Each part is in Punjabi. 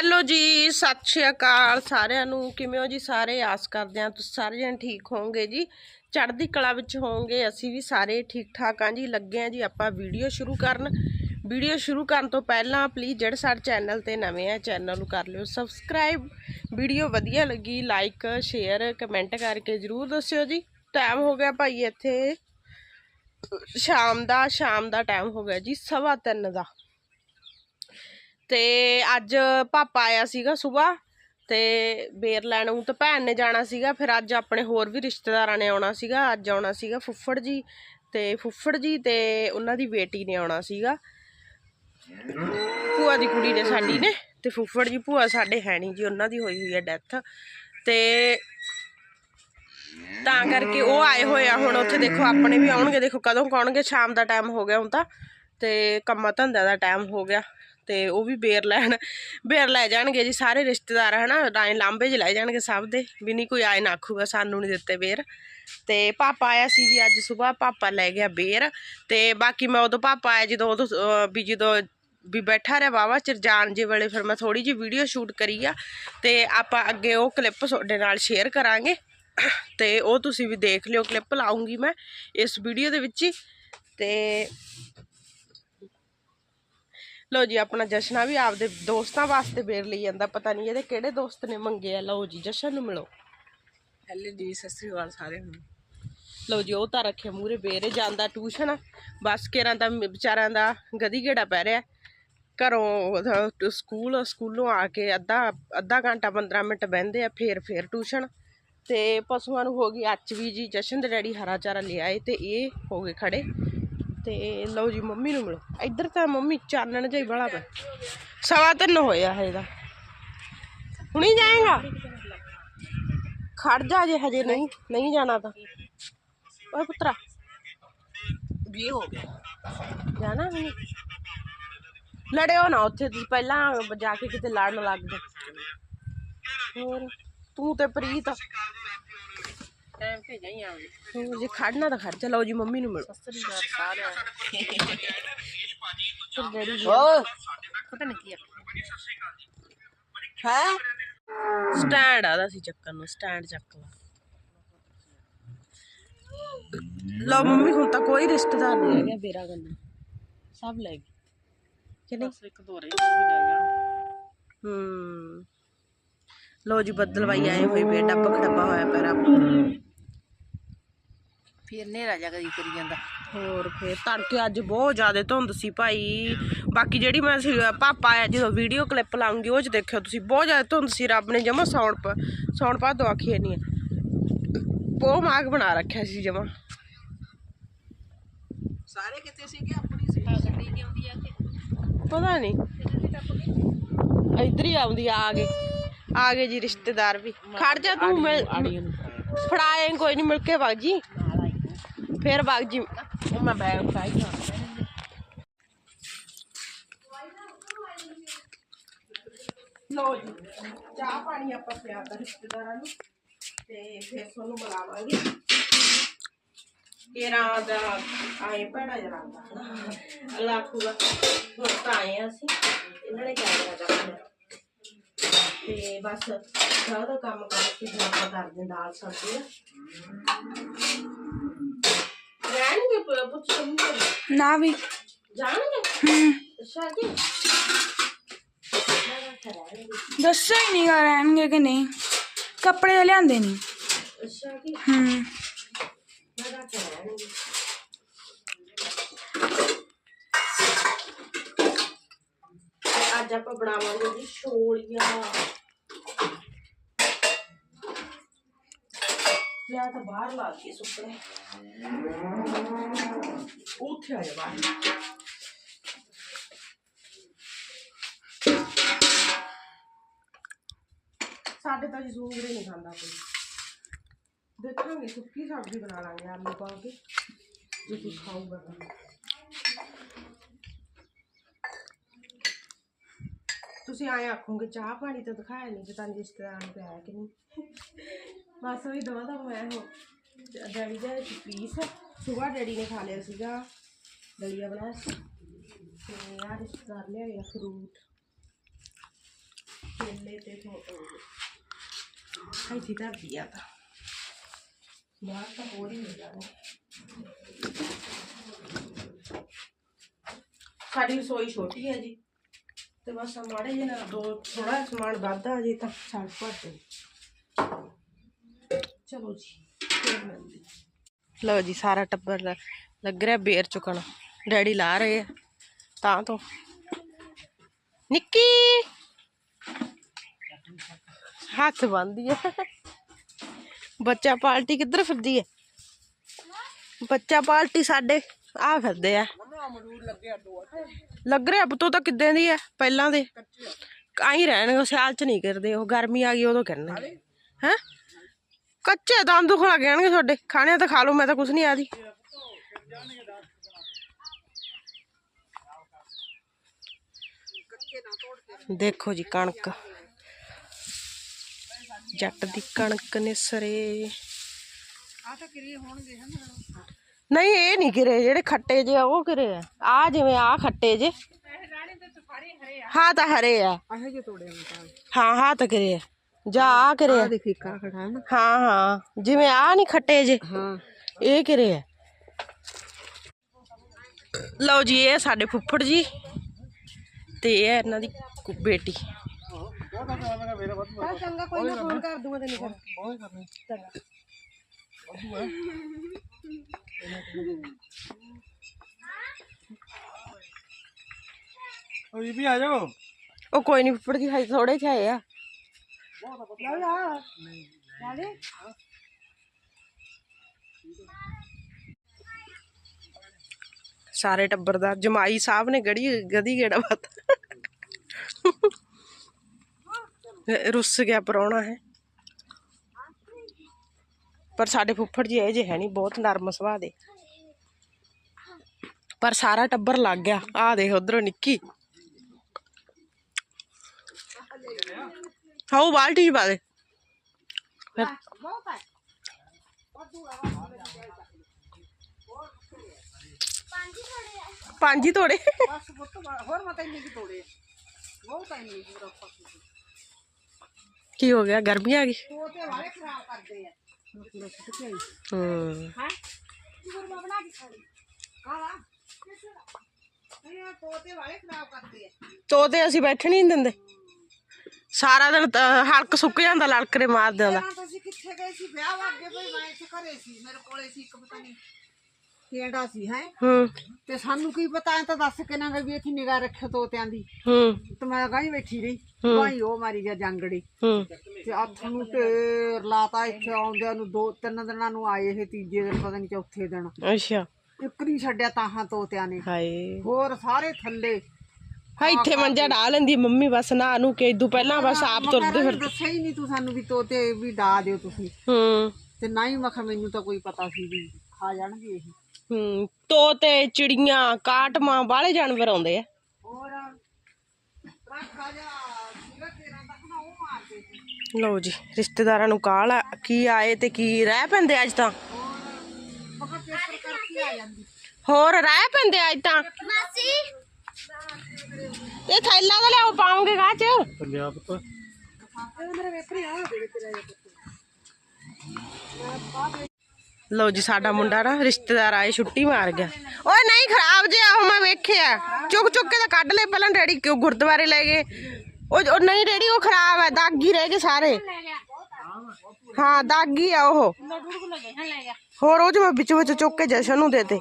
ਹੈਲੋ ਜੀ, ਸਤਿ ਸ਼੍ਰੀ ਅਕਾਲ ਸਾਰਿਆਂ ਨੂੰ। ਕਿਵੇਂ ਹੋ ਜੀ ਸਾਰੇ? ਆਸ ਕਰਦੇ ਹਾਂ ਤੁਸੀਂ ਸਾਰੇ ਜਣ ਠੀਕ ਹੋਵੋਗੇ ਜੀ। ਚੜ੍ਹਦੀ ਕਲਾ ਵਿੱਚ ਹੋਵੋਗੇ, ਅਸੀਂ ਵੀ ਸਾਰੇ ਠੀਕ ਠਾਕ ਹਾਂ ਜੀ। ਲੱਗੇ ਹਾਂ ਜੀ ਆਪਾਂ ਵੀਡੀਓ ਸ਼ੁਰੂ ਕਰਨ। ਵੀਡੀਓ ਸ਼ੁਰੂ ਕਰਨ ਤੋਂ ਪਹਿਲਾਂ ਪਲੀਜ਼ ਜਿਹੜੇ ਸਾਡੇ ਚੈਨਲ ਤੇ ਨਵੇਂ ਆ, ਚੈਨਲ ਨੂੰ ਕਰ ਲਿਓ ਸਬਸਕ੍ਰਾਈਬ ਵੀਡੀਓ ਵਧੀਆ ਲੱਗੀ ਲਾਈਕ ਸ਼ੇਅਰ ਕਮੈਂਟ ਕਰਕੇ ਜਰੂਰ ਦੱਸਿਓ ਜੀ। ਟਾਈਮ ਹੋ ਗਿਆ ਭਾਈ ਇੱਥੇ। ਸ਼ਾਮ ਦਾ ਸ਼ਾਮ ਦਾ ਟਾਈਮ ਹੋ ਗਿਆ ਜੀ, ਸਵਾ ਤਿੰਨ ਦਾ। ਤੇ ਅੱਜ ਪਾਪਾ ਆਇਆ ਸੀਗਾ ਸਵੇਰ ਤੇ ਬੇਰ ਲੈਣ ਨੂੰ ਤਾਂ ਭੈਣ ਨੇ ਜਾਣਾ ਸੀਗਾ, ਫਿਰ ਅੱਜ ਆਪਣੇ ਹੋਰ ਵੀ ਰਿਸ਼ਤੇਦਾਰਾਂ ਨੇ ਆਉਣਾ ਸੀਗਾ, ਅੱਜ ਆਉਣਾ ਸੀਗਾ ਫੁੱਫੜ ਜੀ ਤੇ ਫੁੱਫੜ ਜੀ ਤੇ ਉਹਨਾਂ ਦੀ ਬੇਟੀ ਨੇ ਆਉਣਾ ਸੀਗਾ। ਭੂਆ ਦੀ ਕੁੜੀ ਨੇ ਸਾਡੀ ਨੇ ਤੇ ਫੁੱਫੜ ਜੀ, ਭੂਆ ਸਾਡੇ ਹੈ ਨਹੀਂ ਜੀ, ਉਹਨਾਂ ਦੀ ਹੋਈ ਹੋਈ ਹੈ ਡੈਥ ਤੇ ਤਾਂ ਕਰਕੇ ਉਹ ਆਏ ਹੋਏ ਆ ਹੁਣ ਉੱਥੇ, ਦੇਖੋ ਆਪਣੇ ਵੀ ਆਉਣਗੇ, ਦੇਖੋ ਕਦੋਂ ਕੌਣਗੇ, ਸ਼ਾਮ ਦਾ ਟਾਈਮ ਹੋ ਗਿਆ ਹੁਣ ਤਾਂ ਤੇ ਕੰਮਾਂ ਧੰਦਿਆਂ ਦਾ ਟਾਈਮ ਹੋ ਗਿਆ। ਤੇ ਉਹ ਵੀ ਬੇਰ ਲੈਣ, ਬੇਰ ਲੈ ਜਾਣਗੇ ਜੀ ਸਾਰੇ ਰਿਸ਼ਤੇਦਾਰ, ਹਨਾ? ਰਾਏ ਲਾਂਬੇ ਚ ਲੈ ਜਾਣਗੇ ਸਭ ਦੇ, ਵੀ ਨਹੀਂ ਕੋਈ ਆਏ ਨਾ ਆਖੂਗਾ, ਸਾਨੂੰ ਨਹੀਂ ਦਿੱਤੇ ਬੇਰ। ਤੇ ਪਾਪਾ ਆਇਆ ਸੀ ਜੀ ਅੱਜ ਸਵੇਰ ਪਾਪਾ ਲੈ ਗਿਆ ਬੇਰ। ਤੇ ਬਾਕੀ ਮੈਂ ਉਦੋਂ ਪਾਪਾ ਆਇਆ ਜਦੋਂ ਉਦੋਂ ਵੀ ਜਦੋਂ ਵੀ ਬੈਠਾ ਰਿਹਾ ਵਾਵਾ ਚਿਰ ਜਾਣ ਜੇ ਵੇਲੇ, ਫਿਰ ਮੈਂ ਥੋੜੀ ਜਿਹੀ ਵੀਡੀਓ ਸ਼ੂਟ ਕਰੀ ਆ। ਤੇ ਆਪਾਂ ਅੱਗੇ ਉਹ ਕਲਿੱਪ ਤੁਹਾਡੇ ਨਾਲ ਸ਼ੇਅਰ ਕਰਾਂਗੇ। ਤੇ ਉਹ ਤੁਸੀਂ ਵੀ ਦੇਖ ਲਿਓ, ਕਲਿੱਪ ਲਾਉਂਗੀ ਮੈਂ ਇਸ ਵੀਡੀਓ ਦੇ ਵਿੱਚ ਹੀ। ਤੇ ਲਓ ਜੀ ਆਪਣਾ ਜਸ਼ਨਾ ਵੀ ਆਪਦੇ ਦੋਸਤਾਂ ਵਾਸਤੇ ਬੇਰ ਲਈ ਜਾਂਦਾ ਪਤਾ ਨਹੀਂ ਇਹਦੇ ਕਿਹੜੇ ਦੋਸਤ ਨੇ ਮੰਗੇ ਆ। ਲਓ ਜੀ ਜਸ਼ਨ ਨੂੰ ਮਿਲੋ। ਹੈਲੋ ਜੀ ਸਤਿ ਸ੍ਰੀ ਅਕਾਲ ਸਾਰਿਆਂ ਨੂੰ। ਲਓ ਜੀ ਉਹ ਤਾਂ ਰੱਖਿਆ ਮੂਰੇ ਬੇਰੇ ਜਾਂਦਾ ਟਿਊਸ਼ਨ। ਬਸ ਕੇਰਾਂ ਦਾ ਵਿਚਾਰਿਆਂ ਦਾ ਗਦੀ ਘੇੜਾ ਪੈ ਰਿਹਾ। ਘਰੋਂ ਸਕੂਲ ਸਕੂਲੋਂ ਆ ਕੇ ਅੱਧਾ ਅੱਧਾ ਘੰਟਾ 15 ਮਿੰਟ ਬਹਿੰਦੇ ਆ ਫੇਰ ਫੇਰ ਟਿਊਸ਼ਨ। ਤੇ ਪਸ਼ੂਆਂ ਨੂੰ ਹੋ ਗਈ ਅੱਜ ਵੀ ਜੀ ਜਸ਼ਨ ਦੇ ਡੈਡੀ ਹਰਾ ਚਾਰਾ ਲਿਆਏ ਤੇ ਇਹ ਹੋ ਗਏ ਖੜੇ। ਤੇ ਲਓ ਜੀ ਮੰਮੀ ਨੂੰ ਮਿਲੋ। ਇੱਧਰ ਤਾਂ ਮੰਮੀ ਚਾਨਣ ਜਿਹਾ ਹੀ ਬੜਾ ਪਿਆ। ਸਵਾ ਤਿੰਨ ਹੋਇਆ ਹਜੇ ਦਾ ਹੁਣੀ ਜਾਏਗਾ? ਖੜ ਜਾ ਜੇ ਹਜੇ ਨਹੀਂ ਨਹੀਂ ਜਾਣਾ ਤਾਂ। ਓਏ ਪੁੱਤਰਾ। ਵੀ ਹੋ ਗਿਆ। ਜਾਣਾ ਹੁਣੀ ਲੜਿਓ ਨਾ ਉੱਥੇ ਤੁਸੀਂ ਪਹਿਲਾਂ ਜਾ ਕੇ ਕਿਤੇ ਲੜਨ ਲੱਗ ਗਏ ਹੋਰ ਤੂੰ ਤੇ ਪ੍ਰੀਤ। ਟਾਈਮ ਤੇ ਜਾਈ ਆਉਂਦੇ ਹੋਰ ਜੇ ਖੜਨਾ ਤਾਂ ਖੜ ਲਓ ਜੀ ਮੰਮੀ ਨੂੰ ਮਿਲੋ। ਸਤਿ ਸ੍ਰੀ ਅਕਾਲ ਸਾਰਿਆਂ ਫਿਰ ਡੈਡੀ ਜੀ। ਹੋ ਪਤਾ ਨਹੀਂ ਕੀ ਹੈ? ਸਟੈਂਡ ਆਦਾ ਸੀ ਚੱਕਣ ਨੂੰ ਸਟੈਂਡ ਚੱਕ ਲਾ। ਲਓ ਮੰਮੀ ਹੁਣ ਤਾਂ ਕੋਈ ਰਿਸ਼ਤੇਦਾਰ ਨਹੀਂ ਰਹਿ ਗਿਆ ਬੇਰਾ ਗੰਨਾ। ਸਭ ਲੈ ਗਏ। ਕਿ ਨਹੀਂ? ਇੱਕ ਦੋ ਰਹਿ ਹੂੰ। ਲੋ ਜੀ ਬੱਦਲਵਾਈ ਆਏ ਹੋਏ ਡੱਬ ਖੜੱਬਾ ਹੋਇਆ ਪਿਆ ਰੱਬ ਫਿਰ ਨੇਰਾ ਜਾ ਕਰੀ ਕਰੀ ਜਾਂਦਾ। ਹੋਰ ਫੇਰ ਤੜਕੇ ਅੱਜ ਬਹੁਤ ਜ਼ਿਆਦਾ ਧੁੰਦ ਸੀ ਭਾਈ। ਬਾਕੀ ਜਿਹੜੀ ਮੈਂ ਸੀ ਪਾਪਾ ਆਇਆ ਜਦੋਂ ਵੀਡੀਓ ਕਲਿੱਪ ਲਾਉਂਗੀ ਉਹ ਚ ਦੇਖਿਓ ਤੁਸੀਂ। ਬਹੁਤ ਜ਼ਿਆਦਾ ਧੁੰਦ ਸੀ ਰੱਬ ਨੇ ਜਮਾ ਸੌਣ ਪ ਸੌਣ ਪਾ ਦੋ ਆਖੀ ਨਹੀਂ ਬਹੁਤ ਮਾਗ ਬਣਾ ਰੱਖਿਆ ਸੀ ਜਮਾ। ਸਾਰੇ ਕਿਤੇ ਸੀ ਕਿ ਆਪਣੀ ਸੀ ਗੱਡੀ ਨਹੀਂ ਆਉਂਦੀ ਆ ਕਿ? ਪਤਾ ਨਹੀਂ ਇੱਧਰ ਹੀ ਆਉਂਦੀ ਆ ਆ ਗਏ। ਆ ਗਏ ਜੀ ਰਿਸ਼ਤੇਦਾਰ ਵੀ। ਖੜ ਜਾ ਤੂੰ ਮਿਲ ਫੜਾਏ ਕੋਈ ਨਹੀਂ ਮਿਲ ਕੇ ਵਗ ਜੀ। ਨਾਲ ਆਈ ਫੇਰ ਵਗ ਜੀ ਉਹ ਮੈਂ ਬੈਗ ਉਠਾਈ ਨਾ ਲੋ ਜੀ ਚਾਹ ਪਾਣੀ ਆਪਾਂ ਪਿਆਦਾ ਰਿਸ਼ਤੇਦਾਰਾਂ ਨੂੰ ਤੇ ਫਿਰ ਤੁਹਾਨੂੰ ਬੁਲਾਵਾਂਗੇ ਤੇਰਾ ਦਾ ਆਏ ਭੜਾ ਜਰਾਂਦਾ ਅੱਲਾ ਆਖੂਗਾ ਹੁਣ ਤਾਂ ਆਏ ਆ ਅਸੀਂ ਇਹਨਾਂ ਨੇ ਕਿਆ ਕਰਨਾ ਤੇ ਬਸ ਸਾਰਾ ਦਾ ਕੰਮ ਕਰਕੇ ਫਿਰ ਆਪਾਂ ਕਰਦੇ ਦਾਲ ਸਬਜ਼ੀ ਦਾ ਰਹਿਣਗੇ ਪ- ਪੁੱਛ ਸਮਝ ਨਾ ਵੀ ਜਾਣਗੇ ਹੂੰ ਦੱਸਿਆ ਨਹੀਂ ਗਾ ਰਹਿਣਗੇ ਕਿ ਨਹੀਂ ਕੱਪੜੇ ਤਾਂ ਲਿਆਂਦੇ ਨਹੀਂ ਅੱਛਾ ਜੀ ਹੂੰ ਮੈਂ ਤਾਂ ਰਹਿਣਗੇ ਤੇ ਅੱਜ ਆਪਾਂ ਬਣਾਵਾਂਗੇ ਜੀ ਛੋਲੀਆਂ ਲਿਆ ਤਾਂ ਬਾਹਰ ਲਾ ਕੇ ਸੁੱਕਣੇ ਉੱਥੇ ਆ ਜਾ ਬਾਹਰ ਸਾਡੇ ਤਾਂ ਜੀ ਸੂਗਰੇ ਨਹੀਂ ਖਾਂਦਾ ਕੋਈ ਦੇਖਾਂਗੇ ਸੁੱਕੀ ਸਬਜ਼ੀ ਬਣਾ ਲਾਂਗੇ ਆਲੂ ਪਾ ਕੇ ਜੇ ਕੋਈ ਖਾਊਗਾ ਤਾਂ ਤੁਸੀਂ ਆਏ ਆਖੋਗੇ ਚਾਹ ਪਾਣੀ ਤਾਂ ਦਿਖਾਇਆ ਨਹੀਂ ਪਤਾ ਨਹੀਂ ਰਿਸ਼ਤੇਦਾਰਾਂ ਨੂੰ ਪਿਆਇਆ ਕਿ ਨਹੀਂ ਬਸ ਉਹੀ ਦਵਾ ਦਾ ਹੋਇਆ ਹੋ ਡੈਡੀ ਦਾ ਇੱਕ ਪੀਸ ਸੁਬਾਹ ਡੈਡੀ ਨੇ ਖਾ ਲਿਆ ਸੀਗਾ। ਦਲੀਆ ਬਣਾਇਆ ਸੀ ਤੇ ਆ ਰਿਸ਼ਤੇਦਾਰ ਲਿਆਏ ਆ ਫਰੂਟ ਕੇਲੇ ਤੇ ਫੋਟੋ ਇੱਥੇ ਤਾਂ ਦਿਆ ਤਾਂ। ਬਾਹਰ ਤਾਂ ਹੋਰ ਹੀ ਹੋ ਜਾਣਾ। ਸਾਡੀ ਰਸੋਈ ਛੋਟੀ ਹੈ ਜੀ। ਤੇ ਬਸ ਮਾੜੇ ਜਿਹੇ ਨਾਲ ਦੋ ਥੋੜਾ ਸਮਾਨ ਵੱਧਦਾ ਜੀ ਤਾਂ। ਛੱਡ ਭਰ ਦੇ ਚਲੋ ਜੀ ਫਿਰ ਮਿਲਦੇ ਹਾਂ। ਲਓ ਜੀ ਸਾਰਾ ਟੱਬਰ ਲੱਗ ਰਿਹਾ ਬੇਰ ਚੁਕਣ। ਡੈਡੀ ਲਾ ਰਹੇ ਆ ਤਾਂ ਤੋਂ। ਨਿੱਕੀ! ਹੱਥ ਬੰਦੀ ਹੈ ਬੱਚਾ ਪਾਲਟੀ ਕਿੱਧਰ ਫਿਰਦੀ ਹੈ ਬੱਚਾ ਪਾਲਟੀ ਸਾਡੇ ਆ ਫਿਰਦੇ ਆ। ਲੱਗ ਰਿਹਾ ਪੁੱਤੋ ਤਾਂ ਕਿੱਦਾਂ ਦੀ ਹੈ ਪਹਿਲਾਂ ਦੇ। ਆਈ ਰਹਿਣਗੇ ਸਿਆਲ ਚ ਨਹੀਂ ਕਰਦੇ ਉਹ ਗਰਮੀ ਆ ਗਈ ਉਦੋਂ ਕਰਨਗੇ ਹੈ? ਕੱਚੇ ਦੰਦ ਦੁਖਣ ਲੱਗ ਜਾਣਗੇ ਤੁਹਾਡੇ। ਖਾਣੇ ਤਾਂ ਖਾ ਲਓ, ਮੈਂ ਤਾਂ ਕੁਝ ਨਹੀਂ ਆਦੀ। ਦੇਖੋ ਜੀ ਕਣਕ। ਜੱਟ ਦੀ ਕਣਕ ਨਿਸਰੇ ਆ ਤਾਂ ਕਿਰੀ ਹੋਣਗੇ ਹਨ ਨਹੀਂ, ਇਹ ਨਹੀਂ ਕਿਰੇ ਜਿਹੜੇ ਖੱਟੇ ਜੇ ਆ, ਉਹ ਕਿਰੇ ਆ। ਆ ਜਿਵੇਂ ਆ ਖੱਟੇ ਜੇ। ਰਾਣੇ ਤੇ ਸਾਰੇ ਹਰੇ ਆ ਹਾਂ, ਤਾਂ ਹਰੇ ਆ। ਆਹੇ ਜੇ ਤੋੜੇ ਮਤਾਂ ਹਾਂ ਹਾਂ, ਤਾਂ ਕਿਰੇ ਆ। ਜਾ ਆ ਕਿਰੇ ਆ ਦੇਖੀ ਕਾ ਖੜਾ ਨਾ। ਹਾਂ ਹਾਂ। ਜਿਵੇਂ ਆ ਨਹੀਂ ਖੱਟੇ ਜੇ। ਹਾਂ। ਇਹ ਕਿਰੇ ਆ? ਲਓ ਜੀ ਇਹ ਸਾਡੇ ਫੁੱਫੜ ਜੀ। ਤੇ ਇਹ ਇਹਨਾਂ ਦੀ ਕੁ- ਬੇਟੀ। ਚੰਗਾ ਕੋਈ ਨਾ ਫੋਨ ਕਰ ਦੂੰਗਾ ਤੈਨੂੰ ਓ ਬੀਬੀ ਆ ਜਾਓ। ਉਹ ਕੋਈ ਨਹੀਂ ਫੁੱਫੜ ਜੀ ਹਾਈ ਥੋੜੇ ਜਿਹੇ ਆਏ ਆ। ਸਾਰੇ ਟੱਬਰ ਦਾ, ਜਮਾਈ ਸਾਹਿਬ ਨੇ ਗੜੀ, ਗਦੀ ਗੇੜਾ ਬਾਤ ਰੁੱਸ ਗਿਆ ਪਰੌਣਾ ਹੈ ਪਰ ਸਾਡੇ ਫੁੱਫੜ ਜੀ ਇਹ ਜੇ ਹੈ ਨਹੀਂ, ਬਹੁਤ ਨਰਮ ਸੁਭਾਅ ਦੇ। ਪਰ ਸਾਰਾ ਟੱਬਰ ਲੱਗ ਗਿਆ। ਆ ਦੇਖ ਉਧਰੋਂ ਨਿੱਕੀ। ਹਾਉ ਬਾਲਟੀ ਚ ਪਾ ਦੇ ਫਿਰ ਪੰਜ ਹੀ ਤੋੜੇ ਬਸ ਪੁੱਤ ਹੋਰ ਮਤਾਂ ਇੰਨੇ ਕੀ ਤੋੜੇ ਬਹੁਤ ਇੰਨੇ ਕੀ ਰੋਪਾ ਕੀ ਹੋ ਗਿਆ ਗਰਮੀ ਆ ਗਈ ਤੋਤੇ ਵਾਲੇ ਖਰਾਬ ਕਰਦੇ ਆ ਹੂੰ ਹਾਂ ਹੋਰ ਬਣਾ ਕੇ ਖਾਣੀ ਕਾਲਾ ਤੋਤੇ ਵਾਲੇ ਖਰਾਬ ਕਰਦੇ ਆ ਤੋਤੇ ਅਸੀਂ ਬੈਠਣ ਹੀ ਨਹੀਂ ਦਿੰਦੇ ਸਾਰਾ ਦਿਨ ਤਾਂ ਹਲਕ ਸੁੱਕ ਜਾਂਦਾ ਲੜਕਰੇ ਮਾਰ ਦਿੰਦਾ। ਤੁਸੀਂ ਕਿੱਥੇ ਗਏ ਸੀ? ਵਿਆਹ ਵਾਗੇ ਬਈ ਮੈਂ ਇੱਥੇ ਘਰੇ ਸੀ ਮੇਰੇ ਕੋਲੇ ਸੀ ਇੱਕ ਪਤਾ ਨਹੀਂ ਕਿਹੜਾ ਸੀ ਹੈ? ਹੂੰ। ਤੇ ਸਾਨੂੰ ਕੀ ਪਤਾ ਐ ਤਾਂ ਦੱਸ ਕੇ ਨਾ ਗਏ ਵੀ ਇੱਥੇ ਨਿਗਾਹ ਰੱਖਿਓ ਤੋਤਿਆਂ ਦੀ। ਹੂੰ। ਤੇ ਮੈਂ ਗਾਈ ਬੈਠੀ ਰਹੀ ਭਾਈ ਉਹ ਮਾਰੀ ਗਿਆ ਜੰਗੜੀ। ਹੂੰ। ਤੇ ਹੱਥ ਨੂੰ ਢੇਰ ਲਾਤਾ ਇੱਥੇ ਆਉਂਦਿਆਂ ਨੂੰ ਦੋ ਤਿੰਨ ਦਿਨਾਂ ਨੂੰ ਆਏ ਇਹ ਤੀਜੇ ਦਿਨ ਪਤਾ ਨਹੀਂ ਚੌਥੇ ਦਿਨ। ਅੱਛਾ। ਇੱਕ ਨਹੀਂ ਛੱਡਿਆ ਤਾਹਾਂ ਤੋਤਿਆਂ ਨੇ। ਹਾਏ। ਹੋਰ ਸਾਰੇ ਥੱਲੇ। ਹਾਂ ਇੱਥੇ ਮੰਜਾ ਢਾ ਲੈਂਦੀ ਮੰਮੀ ਬਸ ਨਾ ਨੂੰ ਕਿ ਇਦੋਂ ਪਹਿਲਾਂ ਬਸ ਆਪ ਤੁਰਦੇ ਫਿਰ। ਦੱਸਿਆ ਹੀ ਨਹੀਂ ਤੂੰ ਸਾਨੂੰ ਵੀ ਤੋਤੇ ਵੀ ਡਾ ਦਿਓ ਤੁਸੀਂ। ਹੂੰ। ਤੇ ਨਾ ਹੀ ਮੈਂ ਕਿਹਾ ਮੈਨੂੰ ਤਾਂ ਕੋਈ ਪਤਾ ਸੀ ਵੀ ਖਾ ਜਾਣਗੇ ਇਹ। ਹੂੰ ਤੋਤੇ ਚਿੜੀਆਂ ਕਾਟਮਾਂ ਬਾਹਲੇ ਜਾਨਵਰ ਆਉਂਦੇ ਆ। ਹੋਰ ਰੱਖ ਜਾ ਲਓ ਜੀ ਰਿਸ਼ਤੇਦਾਰਾਂ ਨੂੰ ਕਾਲ ਆ ਕੀ ਆਏ ਤੇ ਕੀ ਰਹਿ ਪੈਂਦੇ ਅੱਜ ਤਾਂ। ਹੋਰ ਰਹਿ ਪੈਂਦੇ ਅੱਜ ਤਾਂ। ਮਾਸੀ ਇਹ ਥੈਲਾ ਤਾਂ ਲਿਆਓ ਪਾਉਂਗੇ ਗਾਹ ਚ ਪੰਜਾਬ ਤੋਂ ਇਹ ਮੇਰੇ ਪੇਪਰ ਹੀ ਆ ਦੇ ਤੇਰਾ ਇਹ ਲਓ ਜੀ ਸਾਡਾ ਮੁੰਡਾ ਨਾ ਰਿਸ਼ਤੇਦਾਰ ਆਏ ਛੁੱਟੀ ਮਾਰ ਗਿਆ ਓਏ ਨਹੀਂ ਖਰਾਬ ਜੇ ਆਹੋ ਮੈਂ ਵੇਖਿਆ ਚੁੱਕ ਚੁੱਕ ਕੇ ਤਾਂ ਕੱਢ ਲਏ ਪਹਿਲਾਂ ਡੈਡੀ ਕਿਉਂ ਗੁਰਦੁਆਰੇ ਲੈ ਗਏ ਉਹ ਉਹ ਨਹੀਂ ਡੈਡੀ ਉਹ ਖਰਾਬ ਹੈ ਦਾਗੀ ਰਹਿ ਗਏ ਸਾਰੇ ਹਾਂ ਦਾਗੀ ਆ ਉਹ ਹੋਰ ਉਹ ਚ ਮੈਂ ਵਿੱਚ ਵਿੱਚ ਚੁੱਕ ਕੇ ਜਸ਼ਨ ਨੂੰ ਦੇਤੇ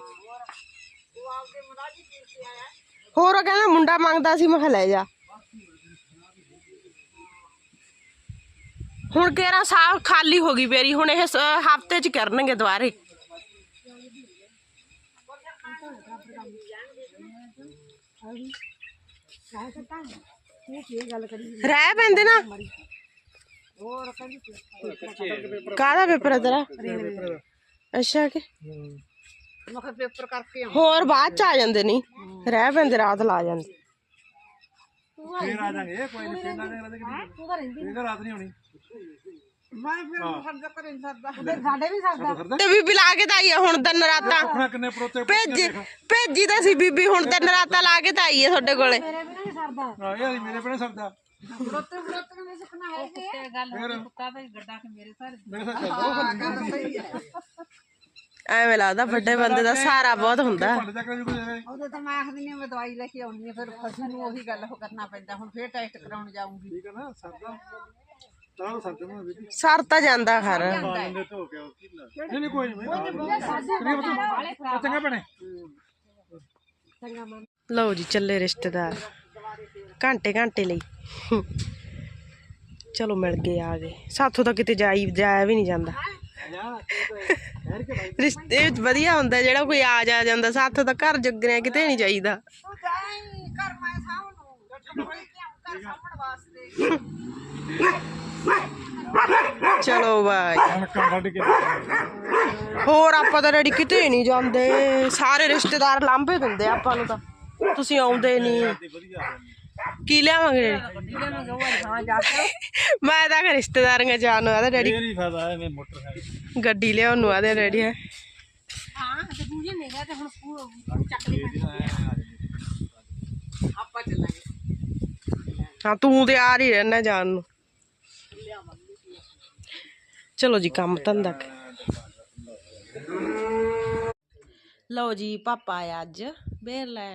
ਹੋਰ ਉਹ ਕਹਿੰਦਾ ਮੁੰਡਾ ਮੰਗਦਾ ਸੀ, ਮੈਂ ਕਿਹਾ ਲੈ ਜਾ। ਹੁਣ ਕੇਰਾ ਸਾਹ ਖਾਲੀ ਹੋ ਗਈ ਬੇਰੀ ਹੁਣ ਇਹ ਹਫ਼ਤੇ ਚ ਕਰਨਗੇ ਦੁਬਾਰੇ। ਰਹਿ ਪੈਂਦੇ ਨਾ। ਕਾਹਦਾ ਪੇਪਰ ਹੈ ਤੇਰਾ? ਅੱਛਾ ਕਿ। ਮੈਂ ਕਿਹਾ ਪੇਪਰ ਕਰਕੇ ਆਉਂ। ਹੋਰ ਬਾਅਦ ਚ ਆ ਜਾਂਦੇ ਨਹੀਂ ਰਹਿ ਪੈਂਦੇ ਰਾਤ ਲਾ ਜਾਂਦੇ। ਫੇਰ ਆ ਜਾਾਂਗੇ ਕੋਈ ਨਹੀਂ ਫੇਰ ਨਾ। ਜਾਂਗੇ ਕਿ ਇਹ ਰਾਤ ਨਹੀਂ ਹੋਣੀ ਮੈਂ ਫਿਰ ਸਰਦਾ। ਕਰੇ ਸਰਦਾ ਸਾਡੇ ਵੀ ਸਰਦਾ। ਤੇ ਬੀਬੀ ਲਾ ਕੇ ਤਾਂ ਆਈ ਆ ਹੁਣ ਤਿੰਨ ਰਾਤਾਂ। ਭੇਜੀ ਭੇਜੀ ਤਾਂ ਸੀ ਬੀਬੀ ਹੁਣ ਤਿੰਨ ਰਾਤਾਂ ਲਾ ਕੇ ਤਾਂ ਆਈ ਆ ਤੁਹਾਡੇ ਕੋਲੇ। ਮੇਰੇ ਵੀ ਨਹੀਂ ਸਰਦਾ। ਹਾਂ ਇਹ ਮੇਰੇ ਬਣੇ ਸਰਦਾ। ਬੜੋਤੇ ਬੜੋਤੇ ਨੇ ਸੁਪਨਾ ਹੈ ਕਿ ਗੱਲ ਕੁੱਤਾ ਤੇ ਗੱਡਾ ਕੇ ਮੇਰੇ ਸਾਰੇ ਮੈਂ ਤਾਂ ਚੱਲਦਾ ਸਹੀ ਹੈ। ਐਵੇਂ ਲੱਗਦਾ ਵੱਡੇ ਬੰਦੇ ਦਾ ਸਹਾਰਾ ਬਹੁਤ ਹੁੰਦਾ। ਉਦੋਂ ਤਾਂ ਮੈਂ ਆਖਦੀ ਨਹੀਂ ਮੈਂ ਦਵਾਈ ਲੈ ਕੇ ਆਉਣੀ ਹੈ ਫਿਰ ਫਸੂ ਨੂੰ ਉਹੀ ਗੱਲ ਉਹ ਕਰਨਾ ਪੈਂਦਾ ਹੁਣ ਫੇਰ ਟੈਸਟ ਕਰਾਉਣ ਜਾਊਂਗੀ। ਠੀਕ ਹੈ ਨਾ ਸਰਦਾ ਤਾਂ ਸਰਦਾ ਮੈਂ ਵੀ ਸਰ ਤਾਂ ਜਾਂਦਾ ਖਰ ਨਹੀਂ ਨਹੀਂ ਕੋਈ ਨਹੀਂ ਚੰਗਾ ਭੈਣੇ। ਲਓ ਜੀ ਚੱਲੇ ਰਿਸ਼ਤੇਦਾਰ। ਘੰਟੇ ਘੰਟੇ ਲਈ। ਚਲੋ ਮਿਲ ਗਏ ਆ ਗਏ। ਸਾਥੋਂ ਤਾਂ ਕਿਤੇ ਜਾਈ ਜਾਇਆ ਵੀ ਨਹੀਂ ਜਾਂਦਾ। ਰਿਸ਼ਤੇ ਵਧੀਆ ਹੁੰਦਾ ਜਿਹੜਾ ਕੋਈ ਆ ਜਾ ਜਾਂਦਾ ਸਾਥੋਂ ਤਾਂ ਘਰ ਜੱਗਰਿਆ ਕਿਤੇ ਨਹੀਂ ਜਾਈਦਾ ਤੂੰ ਜਾਈ ਘਰ ਮੈਂ ਸਾਹਮ ਨੂੰ ਘਰ ਸਾਹਮਣ ਵਾਸਤੇ। ਚਲੋ ਬਾਈ ਹੋਰ ਆਪਾਂ ਤਾਂ ਡੈਡੀ ਕਿਤੇ ਨਹੀਂ ਜਾਂਦੇ। ਸਾਰੇ ਰਿਸ਼ਤੇਦਾਰ ਲਾਂਭੇ ਦਿੰਦੇ ਆਪਾਂ ਨੂੰ ਤਾਂ। ਤੁਸੀਂ ਆਉਂਦੇ ਨਹੀਂ। ਕੀ ਲਿਆਵਾਂਗੇ? ਮੈਂ ਤਾਂ ਕਿ ਰਿਸ਼ਤੇਦਾਰੀਆਂ ਜਾਣ ਨੂੰ ਆਦਾ ਡੈਡੀ ਨਹੀਂ ਫਾਇਦਾ ਐਵੇਂ ਮੋਟਰਸਾਈਕਲ ਗੱਡੀ ਲਿਆਉਣ ਨੂੰ ਆਦਾ ਡੈਡੀ ਹੈ। ਹਾਂ ਤੇ ਦੂਜੇ ਤੇ ਹੁਣ ਚੱਕ ਲੈ ਆਪਾਂ ਚੱਲਾਂਗੇ। ਹਾਂ ਤੂੰ ਤੇ ਆ ਰਹੀ ਰਹਿਣਾ ਜਾਣ ਨੂੰ। ਚਲੋ ਜੀ ਕੰਮ ਧੰਦਾ ਲਓ ਜੀ ਪਾਪਾ ਆਇਆ ਅੱਜ ਬੇਰ ਲੈ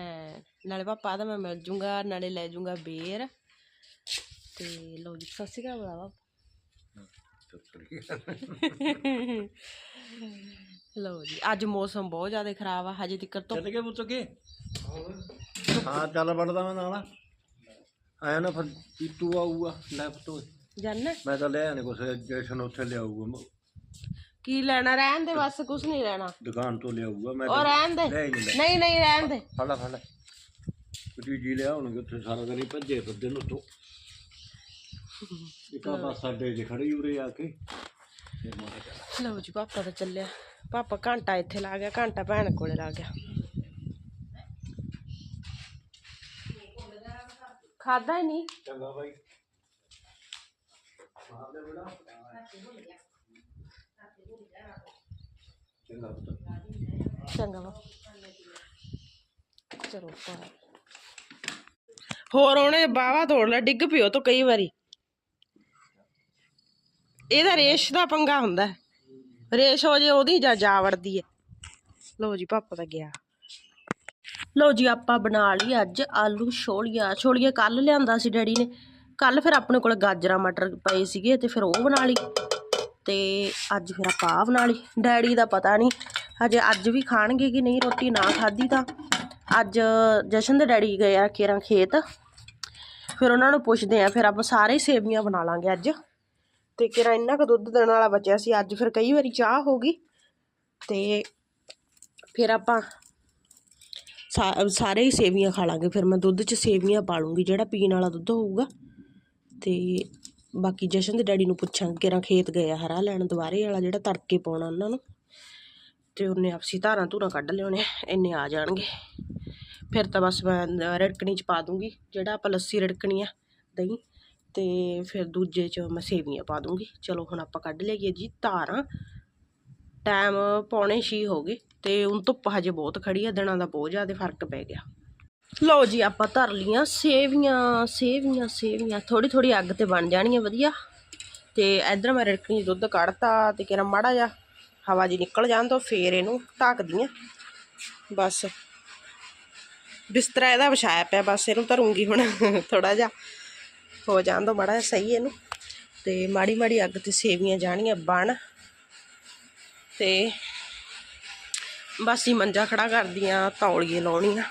ਨਾਲੇ ਪਾਪਾ ਦਾ ਮੈਂ ਮਿਲ ਜੂੰਗਾ ਨਾਲੇ ਲੈ ਜੂੰਗਾ ਬੇਰ। ਤੇ ਲਓ ਜੀ ਸਤਿ ਸ਼੍ਰੀ ਅਕਾਲ ਬੁਲਾਵਾ ਲਓ ਜੀ ਅੱਜ ਮੌਸਮ ਬਹੁਤ ਜ਼ਿਆਦਾ ਖਰਾਬ ਆ ਹਜੇ ਤੱਕ ਤੋਂ ਚੱਲ ਗਏ ਪੁੱਤ ਕੇ ਹਾਂ ਚੱਲ ਵੜਦਾ ਮੈਂ ਨਾਲ। ਆਇਆ ਨਾ ਫਿਰ ਪੀਤੂ ਆਊਗਾ ਲੈਪਟੋ ਜਾਨਾ? ਮੈਂ ਤਾਂ ਲੈ ਆਣੇ ਕੁਛ ਜੈਸ਼ਨ ਉੱਥੇ ਲਿਆਊਗਾ। ਮ- ਕੀ ਲੈਣਾ ਰਹਿਣ ਦੇ ਬਸ ਕੁਝ ਨਹੀਂ ਲੈਣਾ। ਦੁਕਾਨ ਤੋਂ ਲਿਆਊਗਾ ਮੈਂ ਉਹ ਰਹਿਣ ਦੇ। ਲੈ ਨਹੀਂ ਲੈ ਨਹੀਂ ਨਹੀਂ ਰਹਿਣ ਦੇ। ਫੜ ਲੈ ਫੜ ਲੈ। ਕੁੜੀ ਜੀ ਲਿਆ ਹੋਣਗੇ ਉੱਥੇ ਸਾਰਾ ਦਿਨ ਹੀ ਭੱਜੇ ਫਿਰਦੇ ਨੂੰ ਤੋਂ ਇੱਕ ਆ ਬੱਸ ਅੱਡੇ 'ਚ ਖੜੀ ਉਰੇ ਆ ਕੇ। ਲਓ ਜੀ ਪਾਪਾ ਤਾਂ ਚੱਲਿਆ। ਪਾਪਾ ਘੰਟਾ ਇੱਥੇ ਲਾ ਗਿਆ ਘੰਟਾ ਭੈਣ ਕੋਲੇ ਲਾ ਗਿਆ। ਖਾਦਾ ਹੀ ਨਹੀਂ? ਚੰਗਾ ਬਾਈ। ਚੰਗਾ ਪੁੱਤ ਚੰਗਾ ਵਾ। ਚਲੋ ਪਾ ਹੋਰ ਉਹਨੇ ਬਾਵਾ ਤੋੜ ਲਿਆ, ਡਿੱਗ ਪਿਓ ਤੋਂ ਕਈ ਵਾਰੀ। ਇਹਦਾ ਰੇਸ਼ ਦਾ ਪੰਗਾ ਹੁੰਦਾ। ਰੇਸ਼ ਹੋ ਜੇ ਉਹਦੀ ਜਾ ਜਾ ਵੜਦੀ ਹੈ ਲਓ ਜੀ, ਪਾਪਾ ਤਾਂ ਗਿਆ। ਲਓ ਜੀ, ਆਪਾਂ ਬਣਾ ਲਈ ਅੱਜ ਆਲੂ ਛੋਲੀਆਂ। ਛੋਲੀਆਂ ਕੱਲ ਲਿਆਂਦਾ ਸੀ ਡੈਡੀ ਨੇ। ਕੱਲ ਫਿਰ ਆਪਣੇ ਕੋਲ ਗਾਜਰਾਂ, ਮਟਰ ਪਏ ਸੀਗੇ ਤੇ ਫਿਰ ਉਹ ਬਣਾ ਲਈ। ਤੇ ਅੱਜ ਫਿਰ ਆਪਾਂ ਆਹ ਬਣਾ ਲਈ। ਡੈਡੀ ਦਾ ਪਤਾ ਨਹੀਂ, ਹਜੇ ਅੱਜ ਵੀ ਖਾਣਗੇ ਕਿ ਨਹੀਂ, ਰੋਟੀ ਨਾ ਖਾਧੀ ਤਾਂ। ਅੱਜ ਜਸ਼ਨ ਦੇ ਡੈਡੀ ਗਏ ਆ ਕੇਰਾਂ ਖੇਤ। ਫਿਰ ਉਹਨਾਂ ਨੂੰ ਪੁੱਛਦੇ ਆ, ਫਿਰ ਆਪਾਂ ਸਾਰੇ ਸੇਵੀਆਂ ਬਣਾ ਲਾਂਗੇ ਅੱਜ। ਤੇ ਕਿਰਾ ਇੰਨਾ ਕੁ ਦੁੱਧ ਦੇਣ ਵਾਲਾ ਬਚਿਆ ਸੀ, ਅੱਜ ਫਿਰ ਕਈ ਵਾਰੀ ਚਾਹ ਹੋ ਗਈ। ਤੇ ਫਿਰ ਆਪਾਂ ਸਾ- ਸਾਰੇ ਹੀ ਸੇਵੀਆਂ ਖਾ ਲਾਂਗੇ। ਫਿਰ ਮੈਂ ਦੁੱਧ 'ਚ ਸੇਵੀਆਂ ਪਾ ਲੂੰਗੀ, ਜਿਹੜਾ ਪੀਣ ਵਾਲਾ ਦੁੱਧ ਹੋਊਗਾ। ਤੇ ਬਾਕੀ ਜਸ਼ਨ ਦੇ ਡੈਡੀ ਨੂੰ ਪੁੱਛਾਂਗੇ ਕਿਰਾਂ ਖੇਤ ਗਏ ਆ, ਹਰਾ ਲੈਣ, ਦੁਬਾਰੇ ਵਾਲਾ ਜਿਹੜਾ ਤੜਕੇ ਪਾਉਣਾ ਉਹਨਾਂ ਨੂੰ। ਤੇ ਉਹਨੇ ਆਪਸੀ ਧਾਰਾਂ ਧੂਰਾਂ ਕੱਢ ਲਿਆਉਣੇ ਇੰਨੇ ਆ ਜਾਣਗੇ। ਫਿਰ ਤਾਂ ਬਸ ਮੈਂ ਰਿੜਕਣੀ ਚ ਪਾ ਦੂੰਗੀ, ਜਿਹੜਾ ਆਪਾਂ ਲੱਸੀ ਰਿੜਕਣੀ ਆ, ਦਹੀਂ, ਤੇ ਫਿਰ ਦੂਜੇ ਚ ਮੈਂ ਸੇਵੀਆਂ ਪਾ ਦੂੰਗੀ। ਚਲੋ ਹੁਣ ਆਪਾਂ ਕੱਢ ਲਈਏ ਜੀ ਧਾਰਾਂ। ਟਾਈਮ ਪੌਣੇ ਛੇ ਹੋ ਗਏ, ਤੇ ਹੁਣ ਧੁੱਪ ਹਜੇ ਬਹੁਤ ਖੜੀ ਆ, ਦਿਨਾਂ ਦਾ ਬਹੁਤ ਜ਼ਿਆਦਾ ਫ਼ਰਕ ਪੈ ਗਿਆ। ਲਓ ਜੀ, ਆਪਾਂ ਧਰ ਲੀਆਂ ਸੇਵੀਆਂ ਸੇਵੀਆਂ ਸੇਵੀਆਂ। ਥੋੜੀ ਥੋੜੀ ਅੱਗ ਤੇ ਬਣ ਜਾਣੀਆਂ ਵਧੀਆ। ਤੇ ਇਧਰ ਮੈਂ ਰਿੜਕਣੀ 'ਚ ਦੁੱਧ ਕੱਢਤਾ ਤੇ ਕਿਰਾ ਮਾੜਾ ਜਾ ਹਵਾ ਜੀ ਨਿਕਲ ਜਾਣ ਤੋਂ ਫੇਰ ਇਹਨੂੰ ਢੱਕਦੀ ਆ ਬਸ। ਬਿਸਤਰਾ ਇਹਦਾ ਵਿਛਾਇਆ ਪਿਆ, ਬਸ ਇਹਨੂੰ ਧਰੂੰਗੀ ਹੁਣ ਥੋੜਾ ਜਿਹਾ। ਹੋ ਜਾਣ ਦੋ ਮਾੜਾ ਸਹੀ ਇਹਨੂੰ। ਤੇ ਮਾੜੀ ਮਾੜੀ ਅੱਗ ਤੇ ਸੇਵੀਆਂ ਜਾਣੀਆਂ, ਬਣ। ਤੇ ਬਸ ਹੀ ਮੰਜਾ ਖੜਾ ਕਰਦੀਆਂ, ਤੌਲੀਏ ਲਾਉਣੀਆਂ।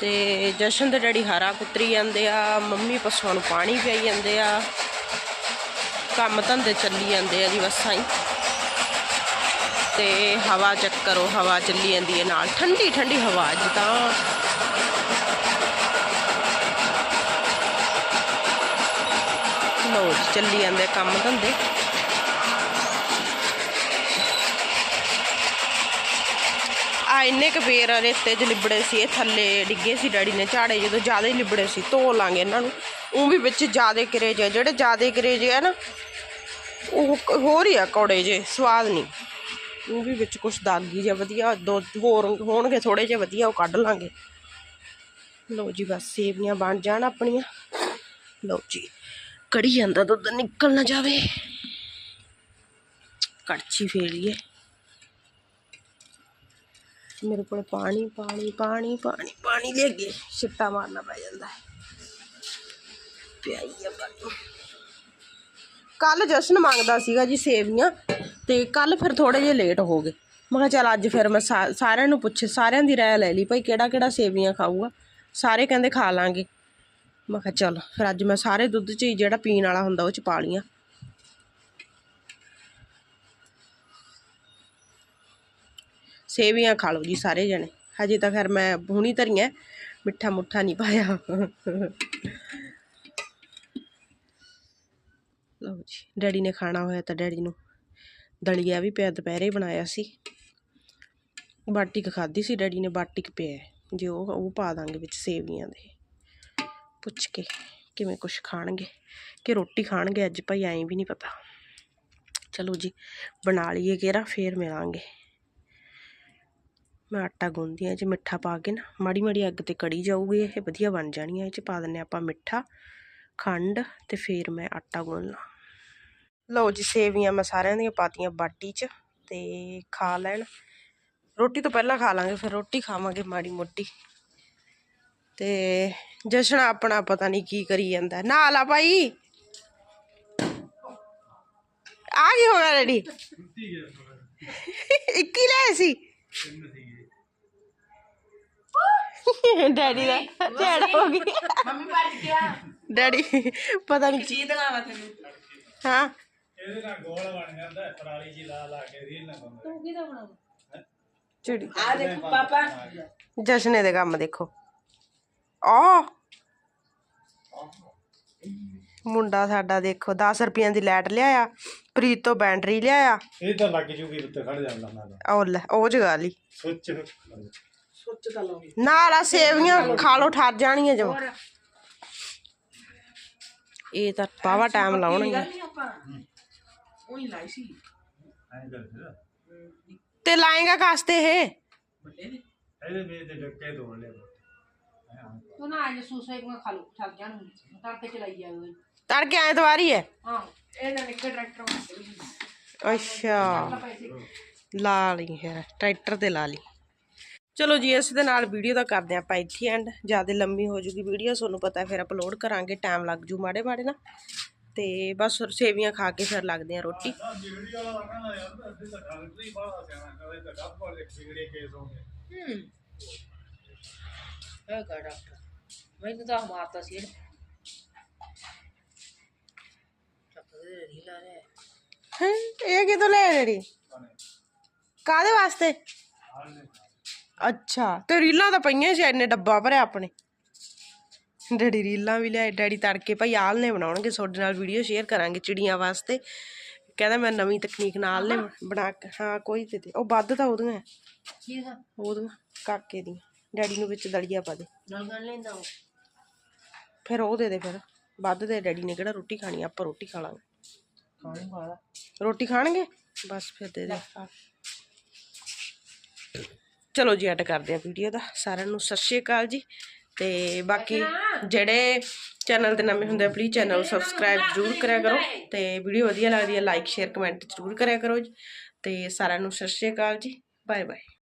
ਤੇ ਜਸ਼ਨ ਦੇ ਡੈਡੀ ਹਰਾ ਕੁੱਤਰੀ ਜਾਂਦੇ ਆ, ਮੰਮੀ ਪਸ਼ੂਆਂ ਨੂੰ ਪਾਣੀ ਪਿਆਈ ਜਾਂਦੇ ਆ। ਕੰਮ ਧੰਦੇ ਚੱਲੀ ਜਾਂਦੇ ਆ ਜੀ, ਬਸਾਂ ਹੀ ਤੇ ਹਵਾ ਚੈੱਕ ਕਰੋ, ਹਵਾ ਚੱਲੀ ਜਾਂਦੀ ਹੈ ਨਾਲ। ਠੰਡੀ ਠੰਡੀ ਹਵਾ ਅੱਜ ਲੋ ਚੱਲੀ ਜਾਂਦੇ ਕੰਮ ਧੰਦੇ। ਆ ਇੰਨੇ ਕੁ ਪੇਰ ਰੇਤੇ 'ਚ ਲਿਬੜੇ ਸੀ, ਇਹ ਥੱਲੇ ਡਿੱਗੇ ਸੀ ਡੈਡੀ ਨੇ ਝਾੜੇ, ਜਦੋਂ ਜ਼ਿਆਦਾ ਹੀ ਲਿਬੜੇ ਸੀ, ਧੋ ਲਾਂਗੇ ਇਹਨਾਂ ਨੂੰ। ਉਹ ਵੀ ਵਿੱਚ ਜ਼ਿਆਦਾ ਕਿਰੇ ਜੇ ਜਿਹੜੇ ਜ਼ਿਆਦਾ ਕਿਰੇ ਜੇ ਆ ਨਾ, ਉਹ ਹੋਰ ਹੀ ਆ ਕੌੜੇ ਜੇ ਸਵਾਦ ਨਹੀਂ। ਉਹ ਵੀ ਵਿੱਚ ਕੁਛ ਦਾਗੀ ਜਿਹਾ ਵਧੀਆ, ਦੋ ਹੋਰ ਹੋਣਗੇ ਥੋੜੇ ਜਿਹੇ ਵਧੀਆ, ਉਹ ਕੱਢ ਲਾਂਗੇ। ਲਓ ਜੀ ਬਸ, ਸੇਵੀਆਂ ਬਣ ਜਾਣ ਆਪਣੀਆਂ। ਲਓ ਜੀ, ਕੜੀ ਜਾਂਦਾ ਦੁੱਧ ਨਿਕਲ ਨਾ ਜਾਵੇ। ਕੜਛੀ ਫੇਰੀਏ ਮੇਰੇ ਕੋਲ ਪਾਣੀ ਪਾਣੀ ਪਾਣੀ ਪਾਣੀ ਪਾਣੀ ਲੈ ਗਏ ਛਿੱਟਾ ਮਾਰਨਾ ਪੈ ਜਾਂਦਾ ਹੈ। ਪਿਆਈ ਪਾਣੀ ਕੱਲ ਜਸ਼ਨ ਮੰਗਦਾ ਸੀਗਾ ਜੀ ਸੇਵੀਆਂ ਤੇ ਕੱਲ ਫਿਰ ਥੋੜੇ ਜਿਹਾ ਲੇਟ ਹੋ ਗਏ। ਮੈਂ ਕਿਹਾ ਚੱਲ ਅੱਜ ਫਿਰ ਮੈਂ ਸਾਰਿਆਂ ਨੂੰ ਪੁੱਛੇ, ਸਾਰਿਆਂ ਦੀ ਰਾਏ ਲੈ ਲਈ ਭਾਈ ਕਿਹੜਾ ਕਿਹੜਾ ਸੇਵੀਆਂ ਖਾਊਗਾ, ਸਾਰੇ ਕਹਿੰਦੇ ਖਾ ਲਾਂਗੇ। ਮੈਂ ਕਿਹਾ ਚੱਲ ਫਿਰ ਅੱਜ ਮੈਂ ਸਾਰੇ ਦੁੱਧ 'ਚ ਹੀ ਜਿਹੜਾ ਪੀਣ ਵਾਲਾ ਹੁੰਦਾ ਉਹ 'ਚ ਪਾ ਲੀਆਂ ਸੇਵੀਆਂ ਖਾ ਲਓ ਜੀ ਸਾਰੇ ਜਣੇ। ਹਜੇ ਤਾਂ ਖੈਰ ਮੈਂ ਹੁਣੀ ਧਰੀਆਂ, ਮਿੱਠਾ ਮੁੱਠਾ ਨਹੀਂ ਪਾਇਆ। ਲਓ ਜੀ, ਡੈਡੀ ਨੇ ਖਾਣਾ ਹੋਇਆ ਤਾਂ ਡੈਡੀ ਨੂੰ ਦਲੀਆ ਵੀ ਪਿਆ, ਦੁਪਹਿਰੇ ਬਣਾਇਆ ਸੀ। ਬਾਟੀ ਖਾਧੀ ਸੀ, ਡੈਡੀ ਨੇ ਬਾਟੀ ਕੁ ਪਿਆ ਜੇ ਉਹ ਉਹ ਪਾ ਦਾਂਗੇ ਵਿੱਚ ਸੇਵੀਆਂ ਦੇ। ਪੁੱਛ ਕੇ ਕਿਵੇਂ ਕੁਛ ਖਾਣਗੇ, ਕਿ ਰੋਟੀ ਖਾਣਗੇ, ਅੱਜ ਭਾਈ ਐਂ ਵੀ ਨਹੀਂ ਪਤਾ। ਚਲੋ ਜੀ, ਬਣਾ ਲਈਏ ਕਿਹੜਾ ਫੇਰ ਮਿਲਾਂਗੇ। ਮੈਂ ਆਟਾ ਗੁੰਨਦੀ ਹਾਂ ਇਹ 'ਚ ਮਿੱਠਾ ਪਾ ਕੇ ਨਾ, ਮਾੜੀ ਮਾੜੀ ਅੱਗ ਤੇ ਕੜੀ ਜਾਊਗੀ, ਇਹ ਵਧੀਆ ਬਣ ਜਾਣੀ ਹੈ ਇਹ 'ਚ ਪਾ ਦਿੰਨੇ ਆਪਾਂ ਮਿੱਠਾ, ਖੰਡ ਤੇ ਫੇਰ ਮੈਂ ਆਟਾ ਗੁੰਨ ਲਾਂ। ਲਓ ਜੀ ਸੇਵੀਆਂ ਮੈਂ ਸਾਰਿਆਂ ਦੀਆਂ ਪਾਤੀਆਂ ਬਾਟੀ 'ਚ ਤੇ ਖਾ ਲੈਣ। ਰੋਟੀ ਤੋਂ ਪਹਿਲਾਂ ਖਾ ਲਾਂਗੇ ਫਿਰ ਰੋਟੀ ਖਾਵਾਂਗੇ ਮਾੜੀ ਮੋਟੀ। ਤੇ ਜਸ਼ਨ ਆਪਣਾ ਪਤਾ ਨਹੀਂ ਕੀ ਕਰੀ ਜਾਂਦਾ। ਨਾ ਲਾ ਭਾਈ। ਆ ਕੀ ਹੋ ਗਿਆ ਰੈਡੀ ਇੱਕ ਹੀ ਲੈ ਸੀ? ਡੈਡੀ ਦਾ ਝੜ ਹੋ ਗਈ। ਮੰਮੀ ਭੱਜ ਗਿਆ। ਡੈਡੀ ਪਤਾ ਨਹੀਂ ਜੀ ਦਿਖਾਵਾ ਤੈਨੂੰ। ਹਾਂ। ਇਹਦੇ ਨਾਲ ਗੋਲ ਬਣ ਜਾਂਦਾ ਪਰਾਲੀ ਜੀ ਲਾ ਲਾ ਕੇ ਰੀਲ ਨਾ ਬੰਦਾ ਚਿੜੀ। ਆ ਦੇਖੋ ਪਾਪਾ। ਜਸ਼ਨੇ ਦੇ ਕੰਮ ਦੇਖੋ। ਆ ਮੁੰਡਾ ਸਾਡਾ ਦੇਖੋ 10 ਰੁਪਈਆਂ ਦੀ ਲਾਈਟ ਲਿਆਇਆ ਪ੍ਰੀਤ ਤੋਂ ਬੈਟਰੀ ਲਿਆਇਆ। ਇਹ ਤਾਂ ਲੱਗ ਜੂਗੀ ਉੱਤੇ ਖੜ ਜਾਂਦਾ ਨਾਲ ਉਹ ਲੈ ਉਹ ਜਗਾ ਲਈ। ਸੁੱਚ ਸੁੱਚ। ਤਾਂ ਲਾਉਣੀ ਨਾਲ ਆ ਸੇਵੀਆਂ ਖਾ ਲੋ ਠਰ ਜਾਣੀਆਂ ਜਮਾ ਇਹ ਤਾਂ ਪਾਵਾ ਟਾਈਮ ਲਾਉਣਗੇ ਆਪਾਂ। ਉਹੀ ਲਾਈ ਸੀ। ਐਂ ਕਰ ਫਿਰ। ਤੇ ਲਾਏਗਾ ਕਾਸਤੇ ਇਹ? ਵੱਡੇ ਨੇ। ਇਹਦੇ ਮੇਰੇ ਤੇ ਡੱਕੇ ਤੋੜ ਲਿਆ ਤੂੰ ਨਾ ਅੱਜ ਸੂਸੇ ਕੋ ਖਾ ਲੋ ਚੱਲ ਜਾਣ ਤੜਕੇ ਚਲਾਈ ਜਾਵੇ ਤੜਕੇ ਐਤਵਾਰੀ ਹੈ ਹਾਂ ਅੱਛਾ। ਲਾ ਲਈ ਫਿਰ ਟਰੈਕਟਰ ਤੇ ਲਾ ਲਈ। ਚਲੋ ਜੀ ਇਸ ਦੇ ਨਾਲ ਵੀਡੀਓ ਦਾ ਕਰਦੇ ਆਪਾਂ ਇੱਥੇ ਐਂਡ ਜ਼ਿਆਦਾ ਲੰਮੀ ਹੋ ਜੂਗੀ ਵੀਡੀਓ ਤੁਹਾਨੂੰ ਪਤਾ ਫਿਰ ਅਪਲੋਡ ਕਰਾਂਗੇ ਟਾਈਮ ਲੱਗ ਜੂ ਮਾੜੇ ਮਾੜੇ ਨਾ। ਤੇ ਬਸ ਸੇਵੀਆਂ ਖਾ ਕੇ ਫਿਰ ਲੱਗਦੇ ਆ ਰੋਟੀ। ਬਿਗੜੀ ਵਾਲਾ ਲੱਗਣਾ ਯਾਰ ਅੱਧੇ ਤਾਂ ਡਾਕਟਰ ਹੀ ਬਾਹਲਾ ਸਿਆਣਾ ਕਦੇ ਤਾਂ ਡੱਬ ਵਾਲੇ ਬਿਗੜੇ ਕੇਸ ਹੋ। ਗਏ ਹੂੰ ਹੈਗਾ ਡਾਕਟਰ? ਮੈਨੂੰ ਤਾਂ ਮਾਰਤਾ ਸੀ ਇਹਨੇ। ਚੱਕਦੇ ਰੀਲਾ ਨੇ ਹੈਂ, ਇਹ ਕਿਦੋਂ ਲੈ ਰੇੜੀ? ਕਾਦੇ ਵਾਸਤੇ? ਅੱਛਾ ਤੇ ਰੀਲਾਂ ਤਾਂ ਪਈਆਂ ਸੀ ਇੰਨੇ ਡੱਬਾ ਭਰਿਆ ਆਪਣੇ। ਡੈਡੀ ਰੀਲਾਂ ਵੀ ਲਿਆਏ ਡੈਡੀ ਤੜਕੇ ਭਾਈ ਆਲ ਨੇ ਬਣਾਉਣਗੇ ਤੁਹਾਡੇ ਨਾਲ ਵੀਡੀਓ ਸ਼ੇਅਰ ਕਰਾਂਗੇ ਚਿੜੀਆਂ ਵਾਸਤੇ। ਕਹਿੰਦਾ ਮੈਂ ਨਵੀਂ ਤਕਨੀਕ ਨਾਲ ਨੇ ਬਣਾ ਕੇ ਹਾਂ ਕੋਈ ਤੇ ਦੇ। ਉਹ ਵੱਧ ਤਾਂ ਉਹਦੀਆਂ ਹੈ, ਕੀ ਦਾ ਉਹਦੀਆਂ ਕਾਕੇ ਦੀਆਂ। ਡੈਡੀ ਨੂੰ ਵਿੱਚ ਦਲੀਆ ਪਾ ਦੇ। ਨਾਲ ਗੱਲ ਲੈਂਦਾ ਉਹ। ਫਿਰ ਉਹ ਦੇ ਦੇ ਫਿਰ। ਵੱਧ ਦੇ ਡੈਡੀ ਨੇ ਕਿਹੜਾ ਰੋਟੀ ਖਾਣੀ ਆ, ਆਪਾਂ ਰੋਟੀ ਖਾ ਲਾਂਗੇ। ਰੋਟੀ ਖਾਣਗੇ? ਬਸ ਫਿਰ ਦੇ ਦੇ। ਚਲੋ ਜੀ ਐਡ ਕਰਦੇ ਆ ਵੀਡੀਓ ਦਾ। ਸਾਰਿਆਂ ਨੂੰ ਸਤਿ ਸ਼੍ਰੀ ਅਕਾਲ ਜੀ। ਤੇ ਬਾਕੀ ਜਿਹੜੇ ਚੈਨਲ ਤੇ ਨਵੇਂ ਹੁੰਦੇ ਆ ਪਲੀਜ਼ ਚੈਨਲ ਨੂੰ ਸਬਸਕ੍ਰਾਈਬ ਜ਼ਰੂਰ ਕਰਿਆ ਕਰੋ ਤੇ ਵੀਡੀਓ ਵਧੀਆ ਲੱਗਦੀ ਹੈ ਲਾਈਕ ਸ਼ੇਅਰ ਕਮੈਂਟ ਜ਼ਰੂਰ ਕਰਿਆ ਕਰੋ ਤੇ ਸਾਰਿਆਂ ਨੂੰ ਸਤਿ ਸ਼੍ਰੀ ਅਕਾਲ ਜੀ। Bye bye